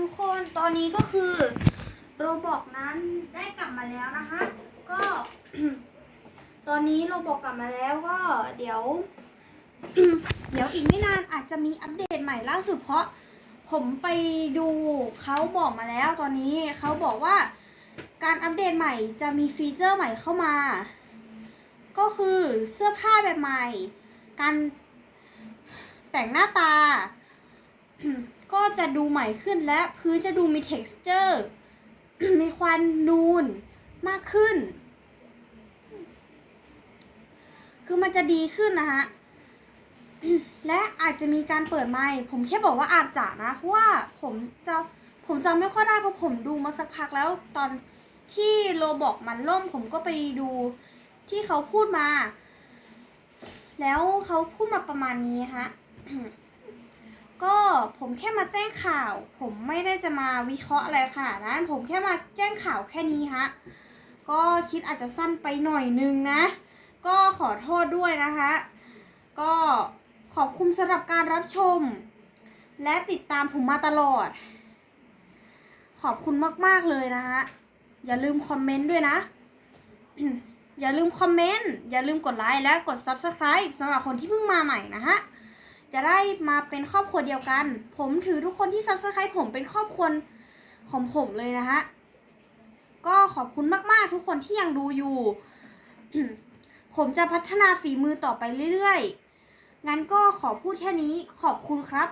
ทุกคนตอนนี้ก็คือโรบอกนั้นได้กลับมาแล้วนะคะ ก็ ตอนนี้โรบอกกลับมาแล้วก็เดี๋ยว เดี๋ยวอีกไม่นานอาจจะมีอัปเดตใหม่ล่าสุดเพราะผมไปดูเขาบอกมาแล้วตอนนี้เขาบอกว่าการอัปเดตใหม่จะมีฟีเจอร์ใหม่เข้ามา ก็คือเสื้อผ้าแบบใหม่ การแต่งหน้าตา ก็จะดูใหม่ขึ้นและพื้นจะดูมี texture มีควันนูนมากขึ้น คือมันจะดีขึ้นนะฮะ และอาจจะมีการเปิดไมค์ผมแค่บอกว่าอาจจะนะ เพราะว่าผมจะผมจำไม่ค่อยได้เพราะผมดูมาสักพักแล้วตอนที่โรบอกมันล่ม ผมก็ไปดูที่เขาพูดมา แล้วเขาพูดมาประมาณนี้ฮะ ก็ผมแค่มาแจ้งข่าว ผมไม่ได้จะมาวิเคราะห์อะไรขนาดนั้น ผมแค่มาแจ้งข่าวแค่นี้ฮะ ก็คิดอาจจะสั้นไปหน่อยนึงนะ ก็ขอโทษด้วยนะคะ ก็ขอบคุณสำหรับการรับชม และติดตามผมมาตลอด ขอบคุณมาก ๆ เลยนะฮะ อย่าลืมคอมเมนต์ด้วยนะ อย่าลืมคอมเมนต์ อย่าลืมกดไลค์และกด Subscribe สำหรับคนที่เพิ่งมาใหม่นะฮะ จะได้มาเป็นครอบครัวเดียวกัน ผมถือทุกคนที่ซับสไครต์ผมเป็นครอบครัวของผมเลยนะฮะ ก็ขอบคุณมากๆทุกคนที่ยังดูอยู่ ผมจะพัฒนาฝีมือต่อไปเรื่อยๆ งั้นก็ขอพูดแค่นี้ขอบคุณครับ